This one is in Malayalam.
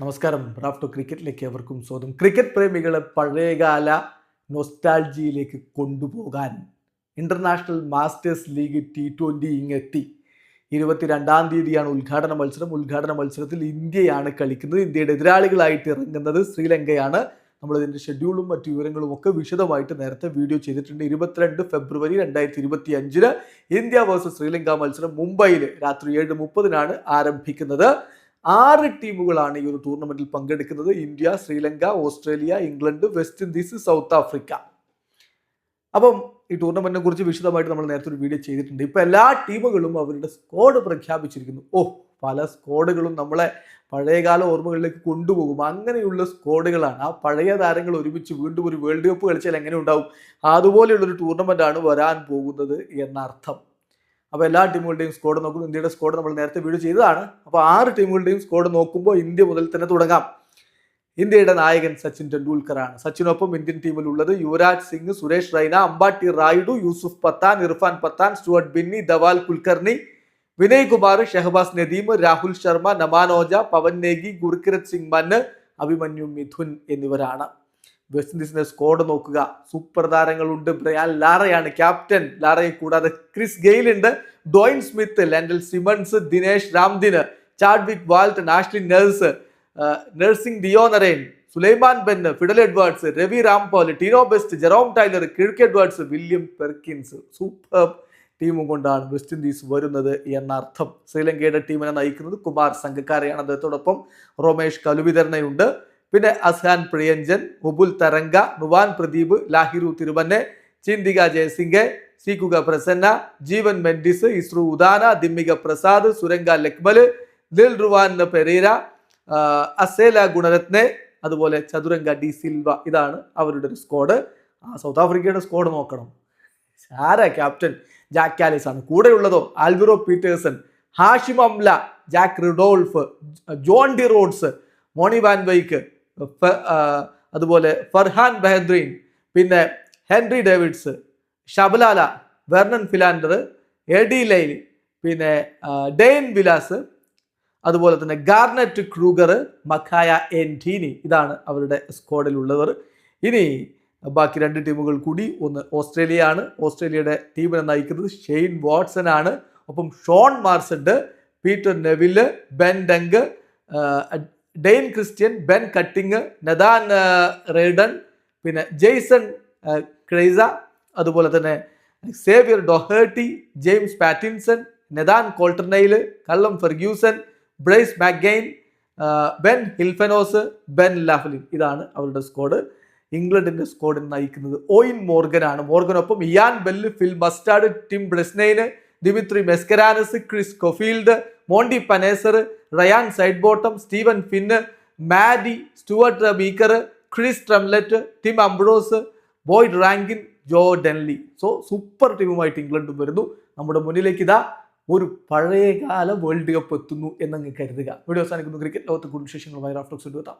നമസ്കാരം. റാഫ്റ്റോ ക്രിക്കറ്റിലേക്ക് അവർക്കും സ്വാഗതം. ക്രിക്കറ്റ് പ്രേമികളെ പഴയകാല നൊസ്റ്റാൾജിയിലേക്ക് കൊണ്ടുപോകാൻ international masters league T twenty ഇങ്ങെത്തി ഇരുപത്തിരണ്ടാം തീയതിയാണ് ഉദ്ഘാടന മത്സരം. ഉദ്ഘാടന മത്സരത്തിൽ ഇന്ത്യയാണ് കളിക്കുന്നത്. ഇന്ത്യയുടെ എതിരാളികളായിട്ട് ഇറങ്ങുന്നത് ശ്രീലങ്കയാണ്. നമ്മൾ ഇതിന്റെ ഷെഡ്യൂളും മറ്റു വിവരങ്ങളും ഒക്കെ വിശദമായിട്ട് നേരത്തെ വീഡിയോ ചെയ്തിട്ടുണ്ട്. ഇരുപത്തിരണ്ട് ഫെബ്രുവരി രണ്ടായിരത്തി ഇരുപത്തി അഞ്ചിന് ഇന്ത്യ വേഴ്സസ് ശ്രീലങ്ക മത്സരം മുംബൈയിൽ രാത്രി ഏഴ് മുപ്പതിനാണ് ആരംഭിക്കുന്നത്. ആറ് ടീമുകളാണ് ഈ ഒരു ടൂർണമെന്റിൽ പങ്കെടുക്കുന്നത്. India Sri Lanka Australia England West Indies South Africa. അപ്പം ഈ ടൂർണമെന്റിനെ കുറിച്ച് വിശദമായിട്ട് നമ്മൾ നേരത്തെ ഒരു വീഡിയോ ചെയ്തിട്ടുണ്ട്. ഇപ്പൊ എല്ലാ ടീമുകളും അവരുടെ സ്കോഡ് പ്രഖ്യാപിച്ചിരിക്കുന്നു. ഓ പല സ്കോഡുകളും നമ്മളെ പഴയകാല ഓർമ്മകളിലേക്ക് കൊണ്ടുപോകും. അങ്ങനെയുള്ള സ്കോഡുകളാണ് ആ പഴയ താരങ്ങൾ ഒരുമിച്ച് വീണ്ടും ഒരു വേൾഡ് കപ്പ് കളിച്ചാൽ എങ്ങനെ ഉണ്ടാവും? അതുപോലെയുള്ളൊരു ടൂർണമെന്റ് ആണ് വരാൻ പോകുന്നത് എന്നർത്ഥം. അപ്പോൾ എല്ലാ ടീമുകളുടെയും സ്കോഡ് നോക്കുന്നു. ഇന്ത്യയുടെ സ്കോഡ് നമ്മൾ നേരത്തെ വീഡിയോ ചെയ്തതാണ്. അപ്പോൾ ആറ് ടീമുകളുടെയും സ്കോഡ് നോക്കുമ്പോൾ ഇന്ത്യ മുതൽ തന്നെ തുടങ്ങാം. ഇന്ത്യയുടെ നായകൻ സച്ചിൻ ടെണ്ടുൽക്കറാണ്. സച്ചിനൊപ്പം ഇന്ത്യൻ ടീമിലുള്ളത് യുവരാജ് സിംഗ് സുരേഷ് റൈന അമ്പാട്ടി റായിഡു യൂസുഫ് പത്താൻ ഇർഫാൻ പത്താൻ സ്റ്റുവർട്ട് ബിന്നി ദവാൽ കുൽക്കർണി വിനയ് കുമാർ ഷഹബാസ് നദീം രാഹുൽ ശർമ്മ നമാൻ ഓജ പവൻ നേഗി ഗുർകിരത് സിംഗ് മന്ന് അഭിമന്യു മിഥുൻ എന്നിവരാണ്. വെസ്റ്റ് ഇൻഡീസിന്റെ സ്കോഡ് നോക്കുക. സൂപ്പർ താരങ്ങളുണ്ട്. ബ്രയാൻ ലാറയാണ് ക്യാപ്റ്റൻ ലാറയെ കൂടാതെ ക്രിസ് ഗെയിൽ ഉണ്ട് Dwayne Smith Lendl Simmons Dinesh Ramdin Chadwick Walton നാഷ്ലിൻ Nell's Narsingh Deonarine Sulieman Benn Fidel Edwards Ravi Rampaul Tino Best Jerome Taylor കിഴക്ക് എഡ്വേർഡ്സ് വില്യം പെർക്കിൻസ് സൂപ്പർ ടീമും കൊണ്ടാണ് വെസ്റ്റ് ഇൻഡീസ് വരുന്നത് എന്നർത്ഥം ശ്രീലങ്കയുടെ ടീമിനെ നയിക്കുന്നത് കുമാർ സംഘക്കാരെയാണ്. അദ്ദേഹത്തോടൊപ്പം റോമേഷ് കലുവിതരണയുണ്ട്. പിന്നെ അസ്ഹാൻ പ്രിയഞ്ജൻ ഹുബുൽ തരംഗ നുവാൻ പ്രദീപ് ലാഹിറു തിരുവന്നെ ചിന്തിക ജയസിംഗെ സീകുക പ്രസന്ന ജീവൻ മെൻഡിസ് ഇസ്രു ഉദാന ദിമ്മിക പ്രസാദ് സുരംഗ ലക്മൽ ദിൽ റുവാൻ പെരേര അസേല ഗുണരത്നെ അതുപോലെ ചതുരംഗ ഡി സിൽവ. ഇതാണ് അവരുടെ ഒരു സ്ക്വാഡ് ആ സൗത്ത് ആഫ്രിക്കയുടെ സ്ക്വാഡ് നോക്കണം. ആരാ ക്യാപ്റ്റൻ ജാക്ക് കാലിസ് ആണ്. കൂടെയുള്ളതോ Alviro Petersen Hashim Amla Jacques Rudolph Jonty Rhodes മോണി van Wyk അതുപോലെ ഫർഹാൻ ബെഹദ്രീൻ പിന്നെ Henry Davids Shabalala Vernon Philander Eddie Leie പിന്നെ ഡെയിൻ വിലാസ് അതുപോലെ തന്നെ ഗാർനറ്റ് ക്രൂഗർ മഖായ എന്റീനി ഇതാണ് അവരുടെ സ്ക്വാഡിലുള്ളവർ. ഇനി ബാക്കി രണ്ട് ടീമുകൾ കൂടി ഒന്ന് ഓസ്ട്രേലിയ ആണ് ഓസ്ട്രേലിയയുടെ ടീമിനെ നയിക്കുന്നത് ഷെയ്ൻ വാട്സൺ ആണ്. ഒപ്പം ഷോൺ മാർസ് ഉണ്ട് Peter Nevill Ben Dunk Dan Christian Ben Cutting Nathan Reardon പിന്നെ ജെയ്സൺ ക്രൈസ അതുപോലെ തന്നെ Xavier Doherty James Pattinson Nathan Coulter-Nile Callum Ferguson Bryce McGain Ben Hilfenhaus Ben Laughlin ഇതാണ് അവരുടെ സ്കോഡ് ഇംഗ്ലണ്ടിന്റെ സ്കോഡിന് നയിക്കുന്നത് ഓയിൻ മോർഗൻ ആണ്. മോർഗനൊപ്പം Ian Bell Phil Mustard Tim Bresnan Dimitri Mascarenhas Chris Schofield Monty Panesar Ryan Sidebottom Steven Finn Maddy Stuart Meaker Chris Tremlett Tim Ambrose Boyd Rankin Joe Denly so super ടീമുമായിട്ട് ഇംഗ്ലണ്ടും വരുന്നു. നമ്മുടെ മുന്നിലേക്ക് ഇതാ ഒരു പഴയകാല വേൾഡ് കപ്പ് എത്തുന്നു എന്നങ്ങ് കരുതുക. വീഡിയോ അവസാനിക്കുന്നു. ക്രിക്കറ്റ് ലോകത്ത് കുടുംബ വിശേഷങ്ങളുമായി റാഫ്റ്റോക്സ് എടുത്താം